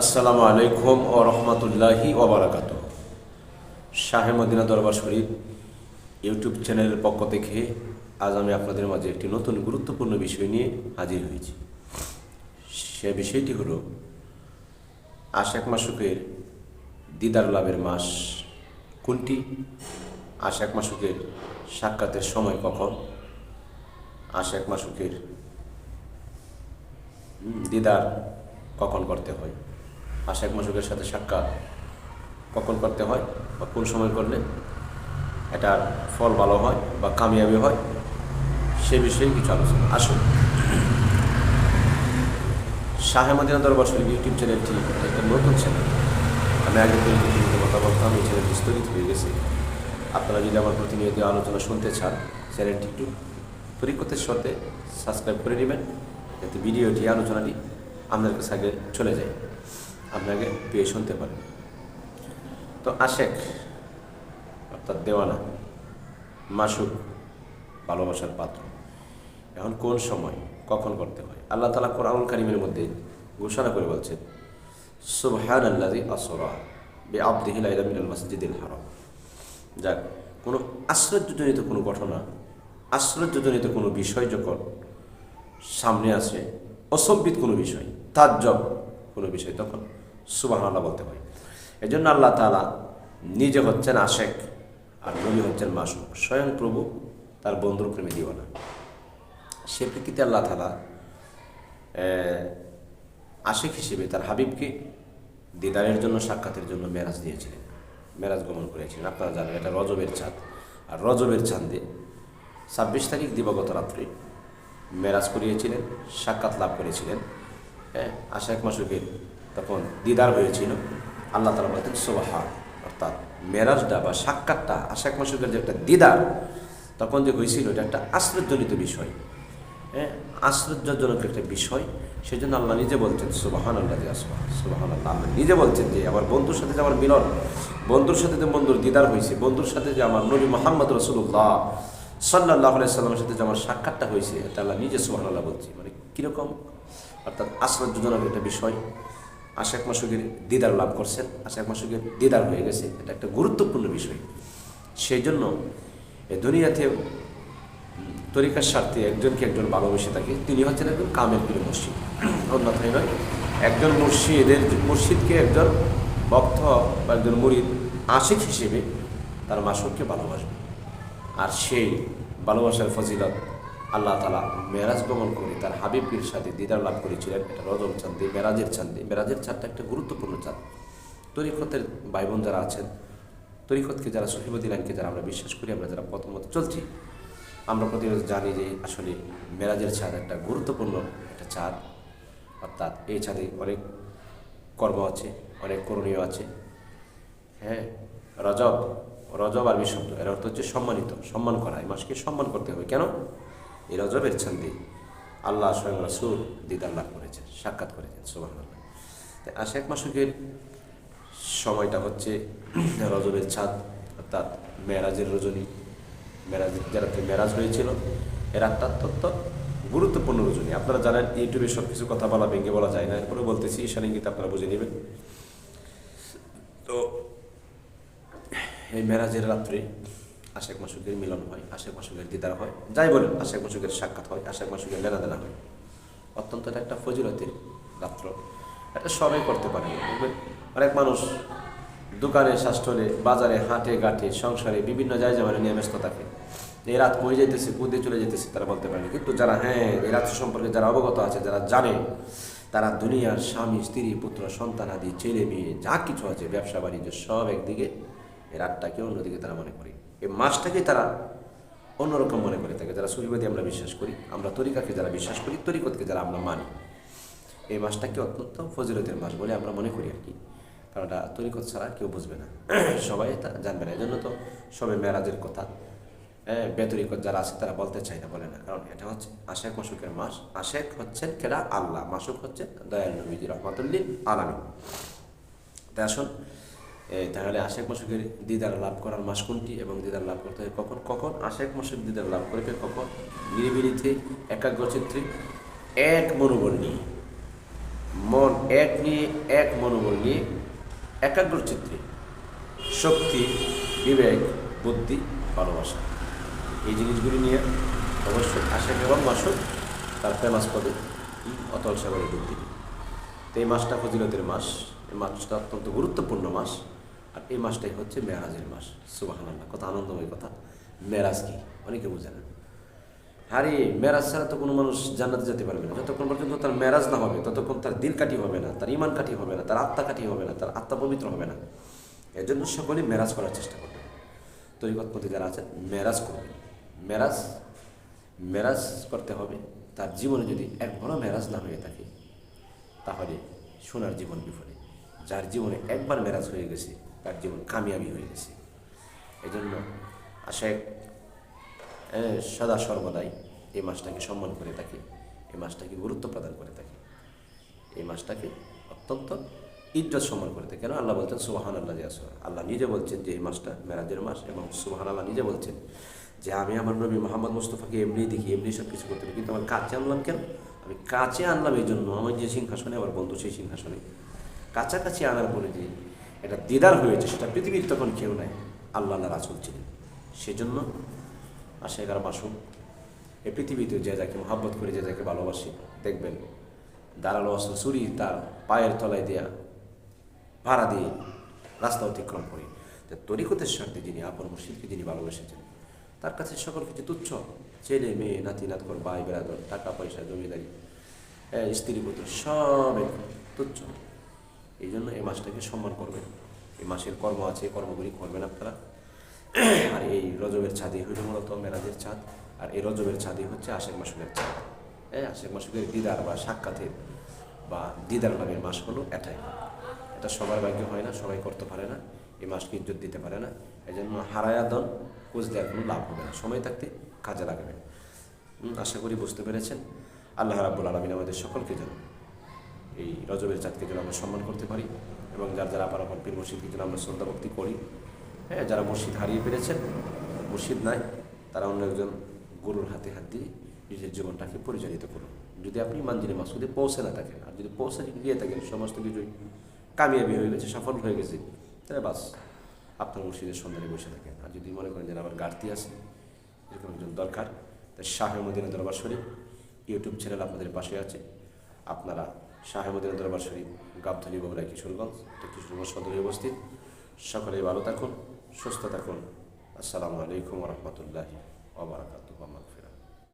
আসসালামু আলাইকুম ও রহমতুল্লাহি ওবরাকাত শাহে মদিনা দরবার শরীফ ইউটিউব চ্যানেলের পক্ষ থেকে আজ আমি আপনাদের মাঝে একটি নতুন গুরুত্বপূর্ণ বিষয় নিয়ে হাজির হয়েছি। সে বিষয়টি হলো আশেক মাসুকের দিদার লাভের মাস কোনটি? আশেক মাসুকের সাক্ষাতের সময় কখন? আশেক মাসুকের দিদার কখন করতে হয়? আশেক মাসুকের সাথে সাক্ষাৎ কখন করতে হয় বা কোন সময় করলে এটার ফল ভালো হয় বা কামিয়াবি হয়, সে বিষয়ে কিছু আলোচনা। আসুন। শাহে মদিনা দরবার শরীফ ইউটিউব চ্যানেলটি একটা নতুন চ্যানেল। আমি আগে থেকে কথা বলতাম এই চ্যানেলটি স্থগিত হয়ে গেছে। আপনারা যদি আমার প্রতিনিয়ত আলোচনা শুনতে চান, চ্যানেলটি একটু তরিকতের সাথে সাবস্ক্রাইব করে নেবেন, যাতে ভিডিওটি, আলোচনাটি আপনার কাছে আগে চলে যায়। আপনাকে পেয়ে শুনতে পারেন। তো আশেক অর্থাৎ দেওয়ানা, মাসুক, ভালোবাসার পাত্র। এখন কোন সময়, কখন করতে হয়? আল্লাহ তালা কোরআন কারিমের মধ্যে ঘোষণা করে বলছেন সুবহান আল্লাহি আসরা বে আব্দিহিল মিনাল মসজিদুল যাক, কোনো আশ্চর্যজনিত কোনো ঘটনা, আশ্চর্যজনিত কোনো বিষয় যখন সামনে আসে, অসম্বিত কোনো বিষয়, তাজ্জব কোনো বিষয়, তখন সুবাহ আল্লাহ বলতে পারি। এই জন্য আল্লাহ তালা নিজে হচ্ছেন আশেক আর নবী হচ্ছেন মাসুক স্বয়ং প্রভু তার বন্ধুর প্রেমে দিওয়ানা সে প্রেক্ষিতে আল্লাহ তালা আশেক হিসেবে তার হাবিবকে দিদারের জন্য, সাক্ষাতের জন্য মেরাজ দিয়েছিলেন। মেরাজ গমন করেছিলেন। আপনারা জানেন এটা রজবের চাঁদ। আর রজবের চাঁদে ছাব্বিশ তারিখ দিবাগত রাত্রে মেরাজ করিয়েছিলেন, সাক্ষাৎ লাভ করেছিলেন। হ্যাঁ আশাক মাসুকের তখন দিদার হয়েছিল। আল্লাহ তালা বলতেন সোবাহা অর্থাৎ মেরাজটা বা সাক্ষাৎটা আশাক মাসুকের যে একটা দিদার, তখন যে হয়েছিল, এটা একটা আশ্চর্যজনিত বিষয়। হ্যাঁ আশ্চর্যজনক একটা বিষয়। সেই জন্য আল্লাহ নিজে বলছেন সুবাহান আল্লাহ আসবা সুবাহান আল্লাহ আল্লাহ নিজে বলছেন যে, আমার বন্ধুর সাথে যে আমার মিলন, বন্ধুর সাথে যে বন্ধুর দিদার হয়েছে, বন্ধুর সাথে যে আমার নবী মোহাম্মদ রসুল্লাহ সাল্লাহ সাল্লামের সাথে যে আমার সাক্ষাৎটা হয়েছে, এটা আল্লাহ নিজে সুবাহান আল্লাহ বলছি। মানে কীরকম? অর্থাৎ আশ্চর্যজনক একটা বিষয়। আশেক মাসুকের দিদার লাভ করছেন। আশেক মাসুকের দিদার হয়ে গেছে। এটা একটা গুরুত্বপূর্ণ বিষয়। সেই জন্য এ দুনিয়াতে তরিকার স্বার্থে একজনকে একজন ভালোবেসে থাকে। তিনি হচ্ছেন একজন কামের প্রিয় মসজিদ অন্যথায় নয়, একজন মুর্শিদের, মুর্শিদকে একজন ভক্ত বা একজন মুরিদ আশিক হিসেবে তার মাসুককে ভালোবাসবে। আর সেই ভালোবাসার ফজিলত আল্লাহ তালা মেরাজ গমন করে তার হাবিবের সাথে দিদার লাভ করেছিলেন এটা রজব চাঁদে, মেরাজের চাঁদে। মেরাজের চাঁদটা একটা গুরুত্বপূর্ণ চাঁদ। তরিকতের ভাই বোন যারা আছেন, তরিকতকে যারা সহিবতী লাইনকে যারা আমরা বিশ্বাস করি, আমরা যারা প্রথমত চলছি, আমরা প্রতিনিয়ত জানি যে আসলে মেরাজের ছাদ একটা গুরুত্বপূর্ণ একটা চাঁদ। অর্থাৎ এই ছাদে অনেক কর্ম আছে, অনেক করণীয় আছে। হ্যাঁ রজব রজব আরবি শব্দ, এর অর্থ হচ্ছে সম্মানিত, সম্মান করা। এই মাসকে সম্মান করতে হবে। কেন? এই রজবের ছান্দে আল্লাহ স্বয়ং রাসুল দিদার লাভ করেছেন, সাক্ষাৎ করেছেন সুবাহ তাই আশেক মাসুকের সময়টা হচ্ছে রজবের ছাদ, অর্থাৎ মেরাজের রজনী। মেরাজ, যারা মেরাজ হয়েছিল, এর একটা গুরুত্বপূর্ণ রজনী। আপনারা জানেন, ইউটিউবে সব কিছু কথা বলা, ভেঙে বলা যায় না। এরপরে বলতেছি ঈশান ইঙ্গিত আপনারা বুঝে নেবেন। তো এই মেরাজের রাত্রে আশেক মাসুকের মিলন হয় আশেক মাসুকের দিদার হয়, যাই বলেন আশেক মাসুকের সাক্ষাৎ হয় আশেক মাসুকের লেনাদেনা হয়। অত্যন্ত এটা একটা ফজিলতের রাত্র। এটা সবাই করতে পারে। অনেক মানুষ দোকানে শাস্ত্রে বাজারে, হাটে, ঘাটে, সংসারে বিভিন্ন জায়গায় মানে নিয়ে ব্যস্ত থাকে। এই রাত কই যেতেছে কুদে চলে যেতেছে তারা বলতে পারেনি কিন্তু যারা হ্যাঁ এই রাত সম্পর্কে যারা অবগত আছে, যারা জানে, তারা দুনিয়ার স্বামী, স্ত্রী, পুত্র, সন্তান আদি, ছেলে, মেয়ে, যা কিছু আছে, ব্যবসা, বাণিজ্য, সব একদিকে এই রাতটাকে অন্যদিকে তারা মনে করি। এই মাসটাকে তারা অন্যরকম মনে করে থাকে, যারা সুবিবাদী আমরা বিশ্বাস করি, আমরা তরিকাকে যারা বিশ্বাস করি, তরিকতকে যারা আমরা মানি। এই মাসটাকে অত্যন্ত ফজিলতের মাস বলে আমরা মনে করি আর কি। কারণ এটা তরিকত ছাড়া কেউ বুঝবে না। সবাই তা জানবে না এই জন্য তো সবে মেরাজের কথা। বেতরিকত যারা আছে তারা বলতে চায় না, বলে না। কারণ এটা হচ্ছে আশেক মাসুকের মাস। আশেক হচ্ছেন কেরা আল্লাহ। মাসুক হচ্ছে দয়াল নবীজি রহমাতুল্লিন আলামী তাই আসুন তাহলে আশেক মাসুকের দিদার লাভ করার মাস কোনটি এবং দিদার লাভ করতে হয় কখন? কখন? আশেক মাসুক দিদার লাভ করবে কখন? নিরিবিলিতে একাগ্রচিত্রে এক মনোবল নিয়ে। মন এক নিয়ে, এক মনোবল নিয়ে একাগ্র চিত্রে শক্তি, বিবেক, বুদ্ধি, ভালোবাসা। এই জিনিসগুলি নিয়ে অবশ্যই আশেক এবং মাসুক তার ফেমাস পদে অতল সাগরে ডুব দিবে। তো এই মাসটা ফজিলতের মাস, এই মাসটা অত্যন্ত গুরুত্বপূর্ণ মাস। আর এই মাসটাই হচ্ছে মেরাজের মাস। সুবাহান আল্লাহ কত আনন্দময় কথা। মেরাজ কি? অনেকে বুঝে না আরে, মেরাজ ছাড়া তো কোনো মানুষ জান্নাতে যেতে পারবে না। যতক্ষণ পর্যন্ত তার মেরাজ না হবে, ততক্ষণ তার দিল কাটি হবে না, তার ইমান কাটি হবে না, তার আত্মা কাটি হবে না, তার আত্মা পবিত্র হবে না। এর জন্য সকলেই মেরাজ করার চেষ্টা করবে। তরিকতপতি যারা আছেন, মেরাজ করবে। মেরাজ মেরাজ করতে হবে। তার জীবনে যদি একবারও মেরাজ না হয়ে থাকে, তাহলে সোনার জীবন বিফলে। যার জীবনে একবার মেরাজ হয়ে গেছে তার জীবন কামিয়াবি হয়ে গেছে। এই জন্য হ্যাঁ, সদা সর্বদাই এই মাসটাকে সম্মান করে থাকে এই মাসটাকে গুরুত্ব প্রদান করে থাকে এই মাসটাকে অত্যন্ত ইজ্জত সম্মান করে থাকে। কেন? আল্লাহ বলছেন সুবাহান আল্লাহ জিয়াস আল্লাহ নিজে বলছেন যে এই মাসটা মেরাজের মাস এবং সুবাহান আল্লাহ নিজে বলছেন যে আমি আমার নবী মোহাম্মদ মুস্তফাকে এমনি দেখি এমনি সব কিছু করতে পারি। কিন্তু আমার কাছে আনলাম কেন? আমি কাছে আনলাম এই জন্য। আমার যে সিংহাসনে আমার বন্ধু সেই সিংহাসনে। কাছাকাছি আনার পরে যে এটা দিদার হয়েছে, সেটা পৃথিবীর তখন কেউ নাই, আল্লাহ রাসুল ছিলেন। সেজন্য আশেগার মাসুক এই পৃথিবীতে যে যাকে মহাব্বত করে, যে যাকে ভালোবাসে, দেখবেন দাঁড়াল অস্ত্র চুরি তার পায়ের তলায় দেয়া ভাড়া দিয়ে রাস্তা অতিক্রম করে। তরিকতের স্বার্থে যিনি আপন মুর্শিদকে যিনি ভালোবেসেছেন, তার কাছে সকল কিছু তুচ্ছ। ছেলে, মেয়ে, নাতি নাতকর ভাই, বেড়াদর, টাকা, পয়সা, জমিদারি স্ত্রী, পুত্র, সব তুচ্ছ। এই জন্য এই মাসটাকে সম্মান করবেন। এই মাসের কর্ম আছে কর্মগুলি করবেন আপনারা। আর এই রজবের ছাদই হইল মূলত মেরাজের ছাদ, আর এই রজবের ছাদই হচ্ছে আশেক মাসুকের ছাদ। হ্যাঁ আশেক মাসুকের দিদার বা সাক্ষাতের বা দিদার নামের মাস হলো এটাই। এটা সবার ভাগ্য হয় না, সবাই করতে পারে না, এই মাসকে ইজ্জত দিতে পারে না। এই জন্য হারায়া দন কোচ দেওয়ার কোনো লাভ হবে না। সময় থাকতে কাজে লাগবে। আশা করি বুঝতে পেরেছেন। আল্লাহ রাব্বুল আলমিন আমাদের সকলকে যেন এই রজবের চাঁদকে যেন আমরা সম্মান করতে পারি এবং যার যারা আবার আপন পীর মসজিদকে যেন আমরা শ্রদ্ধা ভক্তি করি। হ্যাঁ যারা মসজিদ হারিয়ে ফেলেছেন মসজিদ নাই তারা অন্য একজন গরুর হাতে হাত দিয়ে নিজের জীবনটাকে পরিচালিত করুন। যদি আপনি মানজিনে মাসুদে পৌঁছে না থাকেন আর যদি পৌঁছে গিয়ে থাকেন সমস্ত কিছুই কামিয়াবি হয়ে গেছে সফল হয়ে গেছে তাহলে বাস আপনার মসজিদের সন্ধানে বসে থাকেন। আর যদি মনে করেন যে না, আমার ঘাটতি আছে এরকম একজন দরকার তাই শাহে মদিনা দরবার শরীফ ইউটিউব চ্যানেল আপনাদের পাশে আছে। আপনারা শাহে মদিনা দরবার শরীফ গাবধনী বগুড়া কিশোরগঞ্জ কিশোরগঞ্জ সদরে উপস্থিত। সকলে ভালো থাকুন, সুস্থ থাকুন। আসসালামু আলাইকুম রহমতুল্লাহি ওবরাকাত